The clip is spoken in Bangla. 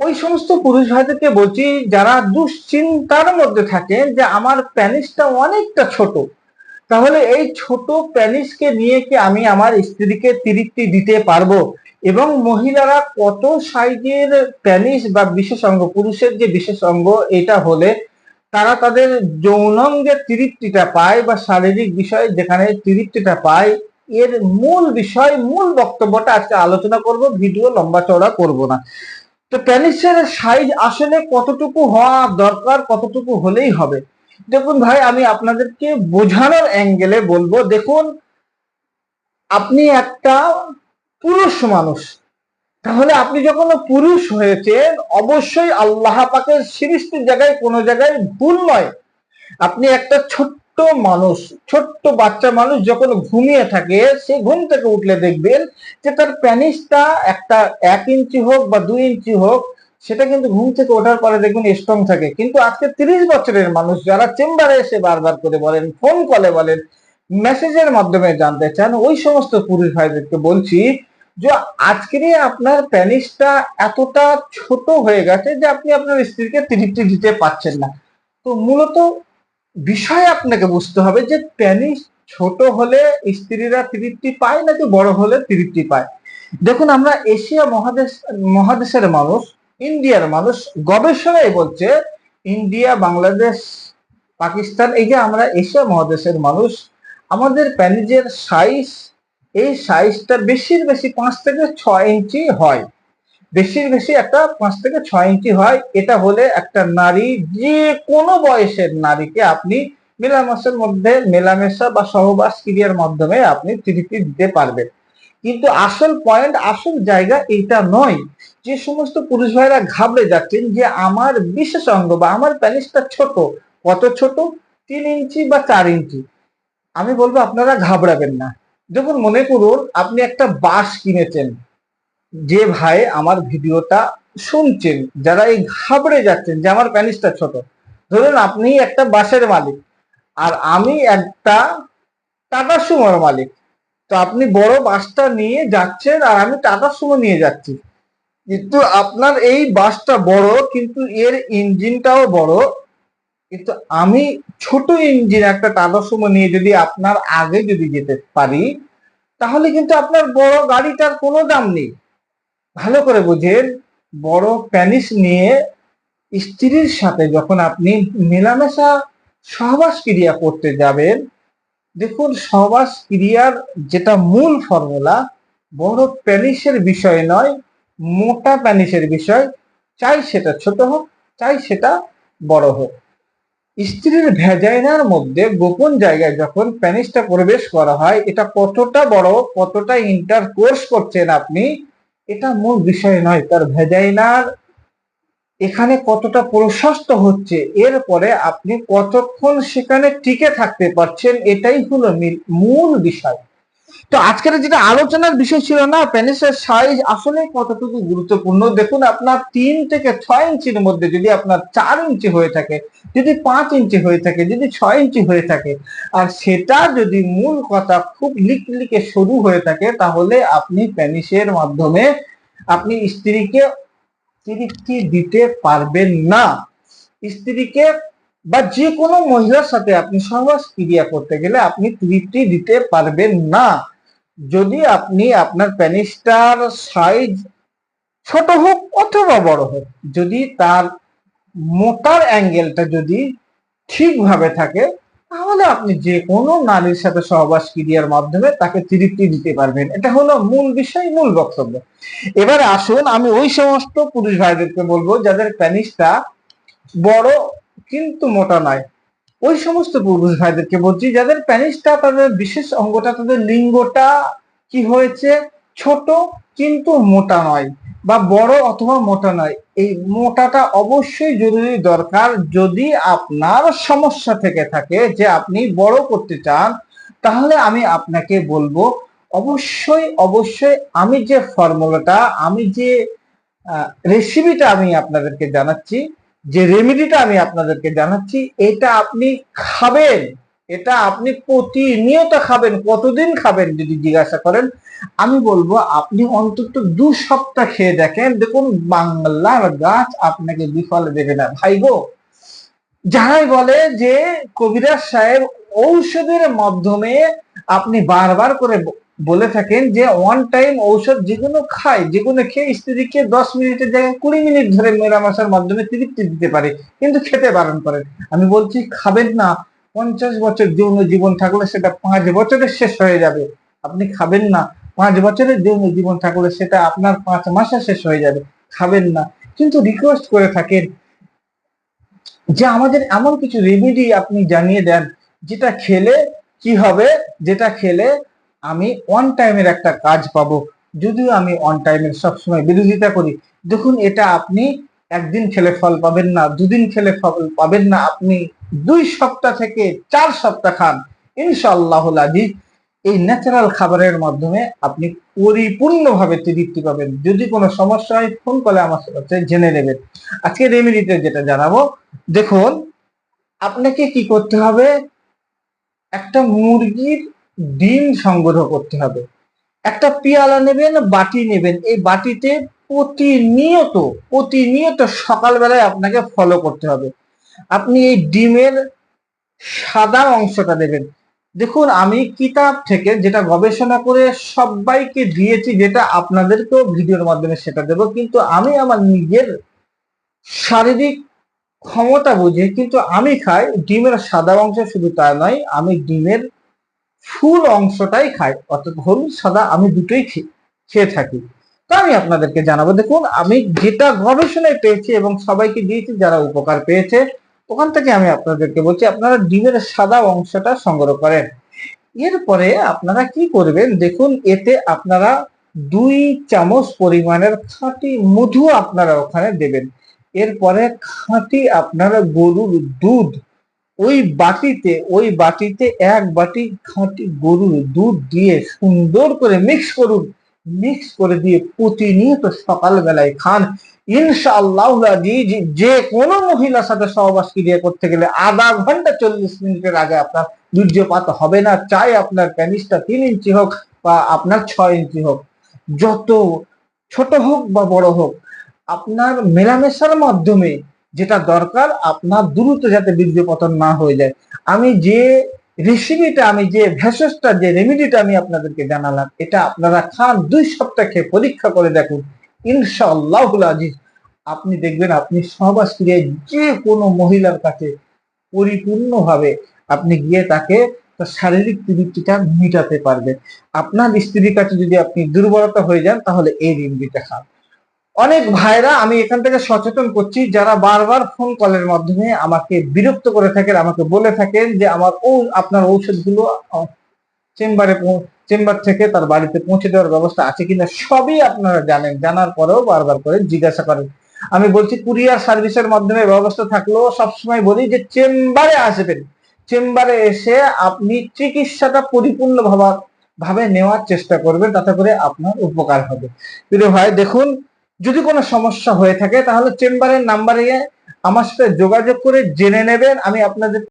ওই সমস্ত পুরুষ ভাইদেরকে বলছি, যারা দুশ্চিন্তার মধ্যে থাকেন যে আমার প্যানিসটা অনেকটা ছোট, তাহলে এই ছোট প্যানিসকে নিয়ে কি আমি আমার স্ত্রীকে তৃপ্তি দিতে পারব? এবং মহিলারা কত সাইজের প্যানিস বা বিশেষ অঙ্গ, পুরুষের যে বিশেষ অঙ্গ এটা হলে তারা তাদের যৌনাঙ্গের তৃপ্তিটা পায় বা শারীরিক বিষয়ে যেখানে তৃপ্তিটা পায়, এর মূল বিষয়, মূল বক্তব্যটা আজকে আলোচনা করব, ভিডিও লম্বা চওড়া করব না। তো প্যানিসের সাইজ আসলে কতটুকু হওয়া দরকার, কতটুকু হলেই হবে? দেখুন ভাই, আমি আপনাদেরকে বোঝানোর অ্যাঙ্গেলে বলব। দেখুন, আপনি একটা পুরুষ মানুষ, তাহলে আপনি যখন পুরুষ হয়েছেন, অবশ্যই আল্লাহ পাকের সৃষ্টির জায়গায় কোনো জায়গায় ভুল নয়। আপনি একটা ছোট্ট মানুষ, ছোট্ট বাচ্চা মানুষ যখন ঘুমিয়ে থাকে, সে ঘুম থেকে উঠলে দেখবেন যে তার প্যানিসটা একটা এক ইঞ্চি হোক বা দুই ইঞ্চি হোক, সেটা কিন্তু ঘুম থেকে ওঠার পরে দেখবেন স্ট্রং থাকে। কিন্তু আজকে তিরিশ বছরের মানুষ যারা চেম্বারে এসে বারবার করে বলেন ফোন কলে বলেন মেসেজের মাধ্যমে জানতে চান, ওই সমস্ত পুরুষ ভাইদেরকে বলছি যে আজকের আপনার প্যানিসটা এতটা ছোট হয়ে গেছে যে আপনি আপনার স্ত্রীকে তৃপ্তি দিতে পারছেন না। তো মূলত বিষয় আপনাকে বুঝতে হবে যে প্যানিস ছোট হলে স্ত্রীরা তৃপ্তি পায় নাকি বড় হলে তৃপ্তি পায়? দেখুন, আমরা এশিয়া মহাদেশ, মহাদেশের মানুষ, ইন্ডিয়ার মানুষ, গবেষণায় বলছে ইন্ডিয়া, বাংলাদেশ, পাকিস্তান, এই যে আমরা এশিয়া মহাদেশের মানুষ, আমাদের প্যানিজের সাইজ এই সাইজটা বেশির বেশি পাঁচ থেকে ছয় ইঞ্চি হয়। বেশির বেশি একটা পাঁচ থেকে ছয় ইঞ্চি হয়। এটা হলে একটা নারী, যে কোনো বয়সের নারীকে আপনি মেলামেশার মধ্যে মেলামেশা বা সহবাস ক্রিয়ার মাধ্যমে আপনি তৃপ্তি দিতে পারবেন। কিন্তু আসল পয়েন্ট আসল জায়গা এইটা নয়। যে সমস্ত পুরুষ ভাইরা ঘাবড়ে যাচ্ছেন যে আমার বিশেষ অঙ্গ বা আমার প্যানিসটা ছোট, কত ছোট? তিন ইঞ্চি বা চার ইঞ্চি। আমি বলব আপনারা ঘাবড়াবেন না। দেখুন, মনে করুন, আপনি একটা বাস কিনেছেন। যে ভাই আমার ভিডিওটা শুনছেন, যারা এই ঘাবড়ে যাচ্ছেন যে আমার প্যানিসটা ছোট, ধরুন আপনি একটা বাসের মালিক আর আমি একটা টাটা সুমোর মালিক। তো আপনি বড় বাসটা নিয়ে যাচ্ছেন আর আমি টাটা সুমো নিয়ে যাচ্ছি। কিন্তু আপনার এই বাসটা বড়, কিন্তু এর ইঞ্জিনটাও বড়। কিন্তু আমি ছোট ইঞ্জিন একটা টাটা সুমো নিয়ে যদি আপনার আগে যদি যেতে পারি, তাহলে কিন্তু আপনার বড় গাড়িটার কোনো দাম নেই। ভালো করে বুঝেন, বড় প্যানিস নিয়ে স্ত্রীর সাথে যখন আপনি মেলামেশা সহবাস ক্রিয়া করতে যাবেন, দেখুন সহবাস ক্রিয়ার যেটা মূল ফর্মুলা বড় প্যানিসের বিষয় নয়, মোটা প্যানিসের বিষয়, চাই সেটা ছোট হোক, চাই সেটা বড় হোক। স্ত্রীর ভেজাইনার মধ্যে গোপন জায়গায় যখন প্যানিসটা প্রবেশ করা হয়, এটা কতটা বড়, কতটা ইন্টার কোর্স করছেন আপনি এটা মূল বিষয় নয়, তার ভেজাইনার এখানে কতটা প্রশস্ত হচ্ছে, এরপরে আপনি কতক্ষণ সেখানে টিকে থাকতে পারছেন, এটাই হলো মিল- মূল বিষয়। তো আজকের যেটা আলোচনার বিষয় ছিল না পেনিসের সাইজ আসলে কতটুকু গুরুত্বপূর্ণ? দেখুন, আপনার তিন থেকে ছয় ইঞ্চির মধ্যে যদি আপনার চার ইঞ্চি হয়ে থাকে, যদি পাঁচ ইঞ্চি হয়ে থাকে, যদি ছয় ইঞ্চি হয়ে থাকে, আর সেটা যদি মূল কথা খুব লিক লিকে সরু হয়ে থাকে, তাহলে আপনি পেনিসের মাধ্যমে আপনি স্ত্রীকে তৃপ্তি দিতে পারবেন না। স্ত্রীকে বা যে কোনো মহিলার সাথে আপনি সহবাস ক্রিয়া করতে গেলে আপনি তৃপ্তি দিতে পারবেন না। যদি আপনি আপনার প্যানিসটার সাইজ ছোট হোক অথবা বড় হোক, যদি তার মোটার অ্যাঙ্গেলটা যদি ঠিকভাবে থাকে, তাহলে আপনি যে কোনো নারীর সাথে সহবাস ক্রিয়ার মাধ্যমে তাকে তৃপ্তি দিতে পারবেন। এটা হলো মূল বিষয়, মূল বক্তব্য। এবার আসুন, আমি ওই সমস্ত পুরুষ ভাইদেরকে বলব, যাদের প্যানিসটা বড় কিন্তু মোটা নয়। ওই সমস্ত পুরুষ ভাইদেরকে বলছি, যাদের প্যানিসটা, তাদের বিশেষ অঙ্গটা, তাদের লিঙ্গটা কি হয়েছে? ছোট কিন্তু মোটা নয় বা বড় অথবা মোটা নয়। এই মোটাটা অবশ্যই জরুরি দরকার যদি আপনার সমস্যা থেকে থাকে যে আপনি বড় করতে চান, তাহলে আমি আপনাকে বলব, অবশ্যই অবশ্যই আমি যে ফর্মুলাটা আমি যে রেসিপিটা আমি আপনাদেরকে জানাচ্ছি যে রেমেডিটা আমি আপনাদেরকে জানাচ্ছি, এটা আপনি খাবেন, এটা আপনি প্রতিনিয়ত খাবেন, কতদিন খাবেন যদি জিজ্ঞাসা করেন, আমি বলব আপনি অন্তত দু সপ্তাহ খেয়ে দেখেন, দেখুন বাংলার গাছ আপনাকে বিফল দেবে না। ভাই গো, যারাই বলে যে কবিরাজ সাহেব ঔষধের মাধ্যমে আপনি বারবার করে বলে থাকেন যে ওয়ান টাইম ঔষধ যেগুলো খায় যেগুলো খেয়ে স্ত্রীকে দশ মিনিটের জায়গায় কুড়ি মিনিট ধরে মেরামশার মাধ্যমে তৃপ্তি দিতে পারে, কিন্তু খেতে বারণ করেন আমি বলছি, খাবেন না, পঞ্চাশ বছর যৌন জীবন থাকলে সেটা পাঁচ বছরে শেষ হয়ে যাবে। আপনি খাবেন না, পাঁচ বছরের যৌন জীবন থাকলে সেটা আপনার পাঁচ মাসে শেষ হয়ে যাবে। খাবেন না। কিন্তু রিকোয়েস্ট করে থাকেন যে আমাদের এমন কিছু রেমেডি আপনি জানিয়ে দেন, যেটা খেলে কি হবে, যেটা খেলে আমি অন টাইমের একটা কাজ পাবো। যদিও আমি অন টাইমের সবসময় বিরোধিতা করি। দেখুন, এটা আপনি একদিন খেলে ফল পাবেন না, দুদিন খেলে ফল পাবেন না, আপনি দুই সপ্তাহ থেকে চার সপ্তাহ খান। ইনশাআল্লাহ আজিজ, এই ন্যাচারাল খাবারের মাধ্যমে আপনি পরিপূর্ণভাবে তৃপ্তি পাবেন। যদি কোনো সমস্যা হয় ফোন করে আমার সাথে জেনে নেবেন। আজকে রেমেডিতে যেটা জানাব, দেখুন, আপনাকে কি করতে হবে? একটা মুরগির ডিম সংগ্রহ করতে হবে। একটা পেয়ালা নেবেন, বাটি নেবেন। এই বাটিতে প্রতিনিয়ত প্রতিনিয়ত সকালবেলায় আপনাকে ফলো করতে হবে। আপনি এই ডিমের সাদা অংশটা দেবেন। দেখুন, আমি কিতাব থেকে যেটা গবেষণা করে সবাইকে দিয়েছি, যেটা আপনাদেরকেও ভিডিওর মাধ্যমে সেটা দেব। কিন্তু আমি আমার নিজের শারীরিক ক্ষমতা বুঝে, কিন্তু আমি খাই, ডিমের সাদা অংশ শুধু তা নয়, আমি ডিমের ফুল অংশটাই খাই, অর্থাৎ হলুদ, সাদা আমি দুটোই খেয়ে থাকি। তো আমি আপনাদেরকে জানাব, দেখুন, আমি যেটা গবেষণায় পেয়েছি এবং সবাইকে দিয়েছি, যারা উপকার পেয়েছে, ওখান থেকে আমি আপনাদেরকে বলছি, আপনারা ডিমের সাদা অংশটা সংগ্রহ করেন। এরপরে আপনারা কি করবেন, দেখুন, এতে আপনারা দুই চামচ পরিমাণের খাঁটি মধু আপনারা ওখানে দেবেন। এরপরে খাঁটি আপনারা গরুর দুধ ওই বাটিতে ওই বাটিতে এক বাটি খাঁটি গরুর দুধ দিয়ে সুন্দর করে মিক্স করুন। মিক্স করে দিয়ে প্রতিনিয়ত সকালবেলায় খান। ইনশাআল্লাহ যে কোনো মহিলার সাথে সহবাস ক্রিয়া করতে গেলে আধা ঘণ্টা চল্লিশ মিনিটের আগে আপনার বীর্যপাত হবে না। চাই আপনার প্যানিসটা তিন ইঞ্চি হোক বা আপনার ছয় ইঞ্চি হোক। যত ছোট হোক বা বড় হোক, আপনার মেলামেশার মাধ্যমে যেটা দরকার আপনার দ্রুত যাতে বীর্য পতন না হয়ে যায়। আমি যে রেসিপিটা আমি যে ভেষজটা, যে রেমিডিটা আমি আপনাদেরকে জানালাম, এটা আপনারা খান, দুই সপ্তাহ খেয়ে পরীক্ষা করে দেখুন। আজিজ, আপনি দেখবেন আপনি সহবাস ক্রিয়ায় যে কোনো মহিলার কাছে পরিপূর্ণভাবে আপনি গিয়ে তাকে তার শারীরিক তৃপ্তিটা মিটাতে পারবেন। আপনার স্ত্রীর কাছে যদি আপনি দুর্বলতা হয়ে যান, তাহলে এই রেমিডিটা খান। অনেক ভাইরা আমি এখান থেকে সচেতন করছি, যারা বারবার ফোন কলের মাধ্যমে আমাকে বিরক্ত করে থাকেন, আমাকে বলে থাকেন যে আমার ও আপনার ঔষধগুলো চেম্বারে চেম্বার থেকে তার বাড়িতে পৌঁছে দেওয়ার ব্যবস্থা আছে কিনা সবই আপনারা জানেন, জানার পরেও বারবার করে জিজ্ঞাসা করেন। আমি বলছি, কুরিয়ার সার্ভিসের মাধ্যমে ব্যবস্থা থাকলেও সবসময় বলি যে চেম্বারে আসবেন। চেম্বারে এসে আপনি চিকিৎসাটা পরিপূর্ণ ভাবা নেওয়ার চেষ্টা করবেন, তাতে করে আপনার উপকার হবে। প্রিয় ভাই, দেখুন যদি কোনো সমস্যা হয়ে থাকে, তাহলে চেম্বারের নাম্বারে আমার সাথে যোগাযোগ করে জেনে নেবেন। আমি আপনাদের